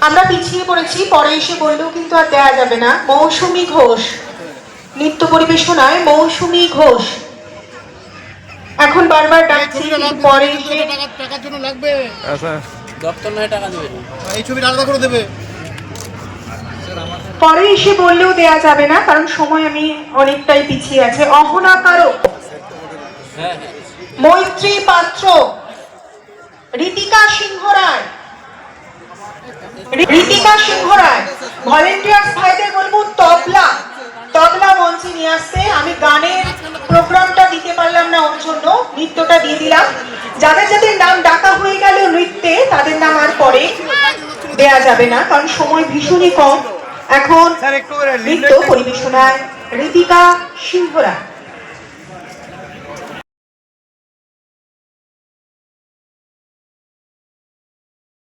আমরা পিছিয়ে পড়েছি পরে এসে বললেও কিন্তু আর দেয়া যাবে না। মৌসুমী ঘোষ। নৃত্য পরিবেশনায় মৌসুমী ঘোষ। এখন বারবার ডাকছি পরে এসে টাকা টাকার জন্য লাগবে। আচ্ছা। দপ্তর নয় টাকা দেবে। এই ছবিটা আলাদা করে দেবে। পরে এসে বললেও দেয়া যাবে না কারণ সময় আমি অনেকটাই পিছিয়ে আছে। অহনাকারক হ্যাঁ হ্যাঁ। মৈত্রী পাত্র। রীতিকা সিংহ রায়। রীতিকা সিংহ রায় ভলেন্টিয়ার্স ভাইদের বলব তবলা। তবলা মঞ্চে নিয়ে আসতে। আমি গানের প্রোগ্রামটা দিতে পারলাম না ওর জন্য। নৃত্যটা দিয়ে দিলাম। যাদের যাদের নাম ডাকা হয়ে গেল নৃত্যে তাদের নাম আর পরে দেয়া যাবে না কারণ সময় ভীষণই কম। এখন নৃত্য পরিবেশনায় রীতিকা সিংহ রায়